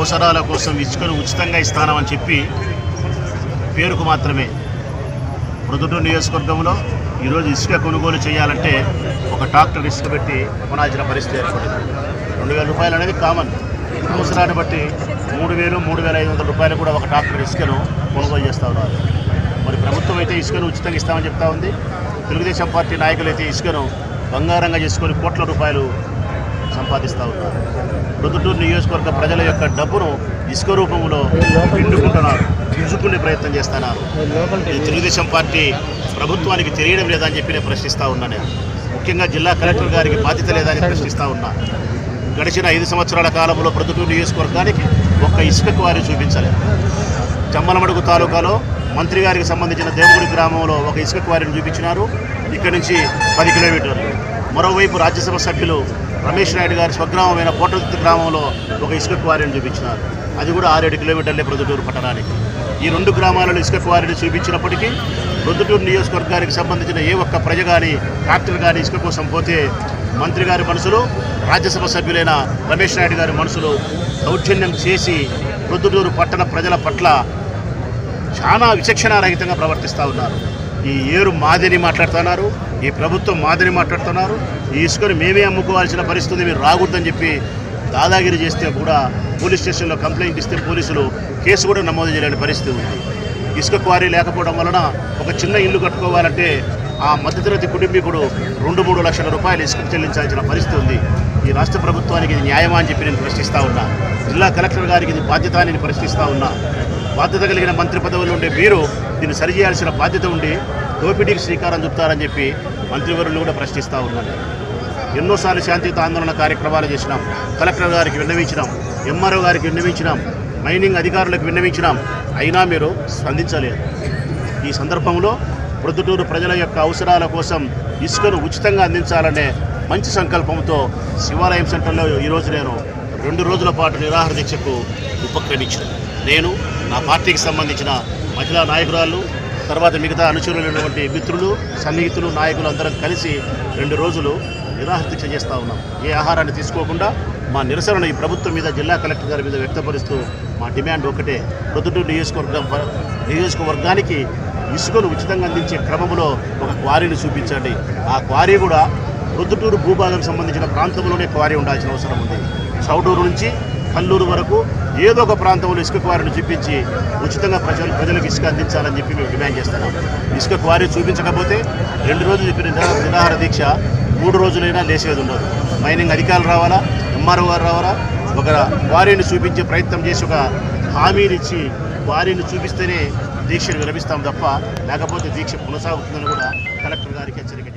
అవసరాల కోసం ఇసుకను ఉచితంగా ఇస్తానని చెప్పి పేరుకు మాత్రమే ప్రొద్దుటూరు నియోజకవర్గంలో ఈరోజు ఇసుక కొనుగోలు చేయాలంటే ఒక ట్రాక్టర్ ఇసుక పెట్టి కొనాల్సిన పరిస్థితి ఏర్పడింది. రెండు వేల రూపాయలు అనేది కామన్ అవసరాన్ని బట్టి మూడు వేలు మూడు వేల ఐదు వందల రూపాయలు కూడా ఒక ట్రాక్టర్ ఇసుకను కొనుగోలు చేస్తూ ఉన్నారు. మరి ప్రభుత్వం అయితే ఇసుకను ఉచితంగా ఇస్తామని చెప్తా ఉంది. తెలుగుదేశం పార్టీ నాయకులు అయితే ఇసుకను బంగారంగా చేసుకొని కోట్ల రూపాయలు సంపాదిస్తూ ఉన్నారు. ప్రొద్దుటూరు నియోజకవర్గ ప్రజల యొక్క డబ్బును ఇసుక రూపంలో పిండుకుంటున్నారు గింజుకునే ప్రయత్నం చేస్తున్నారు. తెలుగుదేశం పార్టీ ప్రభుత్వానికి తెలియడం లేదని చెప్పి నేను ప్రశ్నిస్తూ ఉన్నా నేను. ముఖ్యంగా జిల్లా కలెక్టర్ గారికి బాధ్యత లేదని ప్రశ్నిస్తూ ఉన్నా. గడిచిన ఐదు సంవత్సరాల కాలంలో ప్రొద్దుటూరు నియోజకవర్గానికి ఒక్క ఇసుక వారిని చూపించలేదు. చమ్మలమడుగు తాలూకాలో మంత్రి గారికి సంబంధించిన దేవుడి గ్రామంలో ఒక ఇసుక క్వారీని చూపించినారు. ఇక్కడి నుంచి పది కిలోమీటర్లు. మరోవైపు రాజ్యసభ సభ్యులు రమేష్ నాయుడు గారి స్వగ్రామమైన పోటదుర్తి గ్రామంలో ఒక ఇసుక క్వారీని చూపించినారు. అది కూడా ఆరేడు కిలోమీటర్లే ప్రొద్దుటూరు పట్టణానికి. ఈ రెండు గ్రామాలలో ఇసుక క్వారీని చూపించినప్పటికీ ప్రొద్దుటూరు నియోజకవర్గానికి సంబంధించిన ఏ ఒక్క ప్రజ కానీ ట్రాక్టర్ కానీ ఇసుక కోసం పోతే మంత్రి గారి మనసులో రాజ్యసభ సభ్యులైన రమేష్ నాయుడు గారి మనసులో దౌర్జన్యం చేసి ప్రొద్దుటూరు పట్టణ ప్రజల పట్ల చాలా విచక్షణారహితంగా ప్రవర్తిస్తూ ఉన్నారు. ఈ ఏరు మాదిరి మాట్లాడుతున్నారు ఈ ప్రభుత్వం మాదిరి మాట్లాడుతున్నారు ఈ ఇసుకను మేమే అమ్ముకోవాల్సిన పరిస్థితి మీరు రాకూడదని చెప్పి దాదాగిరి చేస్తే కూడా పోలీస్ స్టేషన్లో కంప్లైంట్ ఇస్తే పోలీసులు కేసు కూడా నమోదు చేయలేని పరిస్థితి ఉంది. ఇసుక క్వారీ లేకపోవడం వలన ఒక చిన్న ఇల్లు కట్టుకోవాలంటే ఆ మధ్యతరగతి కుటుంబీకుడు రెండు మూడు లక్షల రూపాయలు ఇసుక చెల్లించాల్సిన పరిస్థితి ఉంది. ఈ రాష్ట్ర ప్రభుత్వానికి ఇది న్యాయమా అని చెప్పి నేను ప్రశ్నిస్తూ ఉన్నా. జిల్లా కలెక్టర్ గారికి ఇది బాధ్యత అని ప్రశ్నిస్తూ ఉన్నా. బాధ్యత కలిగిన మంత్రి పదవులు ఉండే మీరు దీన్ని సరిచేయాల్సిన బాధ్యత ఉండి దోపిడీకి శ్రీకారం చుట్టారని చెప్పి మంత్రివర్యులు కూడా ప్రశ్నిస్తూ ఉన్నాను ఎన్నోసార్లు శాంతియుత ఆందోళన కార్యక్రమాలు చేసినాం. కలెక్టర్ గారికి విన్నవించినాం. ఎంఆర్ఓ గారికి విన్నవించినాం. మైనింగ్ అధికారులకు విన్నవించినాం. అయినా మీరు స్పందించలేదు. ఈ సందర్భంలో ప్రొద్దుటూరు ప్రజల యొక్క అవసరాల కోసం ఇసుకను ఉచితంగా అందించాలనే మంచి సంకల్పంతో శివాలయం సెంటర్లో ఈరోజు నేను రెండు రోజుల పాటు నిరాహార దీక్షకు ఉపక్రమించాను నేను నా పార్టీకి సంబంధించిన మహిళా నాయకురాలు తర్వాత మిగతా అనుచరులైనటువంటి మిత్రులు సన్నిహితులు నాయకులు అందరం కలిసి రెండు రోజులు నిరాహార దీక్ష చేస్తూ ఉన్నాం. ఏ ఆహారాన్ని తీసుకోకుండా మా నిరసనను ఈ ప్రభుత్వం మీద జిల్లా కలెక్టర్ గారి మీద వ్యక్తపరుస్తూ మా డిమాండ్ ఒకటే. ప్రొద్దుటూరు నియోజకవర్గం నియోజకవర్గానికి ఇసుకను ఉచితంగా అందించే క్రమంలో ఒక క్వారీని చూపించండి. ఆ క్వారీ కూడా ప్రొద్దుటూరు భూభాగం సంబంధించిన ప్రాంతంలోనే క్వారీ ఉండాల్సిన అవసరం ఉంది. చౌడూరు నుంచి కల్లూరు వరకు ఏదో ఒక ప్రాంతంలో ఇసుక క్వారీని చూపించి ఉచితంగా ప్రజలు ప్రజలకు ఇసుక అందించాలని చెప్పి మేము డిమాండ్ చేస్తున్నాం. ఇసుక క్వారీ చూపించకపోతే రెండు రోజులు చెప్పిన నిరాహార దీక్ష మూడు రోజులైనా లేచేది ఉండదు. మైనింగ్ అధికారులు రావాలా? ఎంఆర్ఓ గారు రావాలా? ఒక క్వారీని చూపించే ప్రయత్నం చేసి ఒక హామీనిచ్చి క్వారీని చూపిస్తేనే దీక్షను విరమిస్తాం తప్ప లేకపోతే దీక్ష కొనసాగుతుందని కూడా కలెక్టర్ గారికి హెచ్చరిక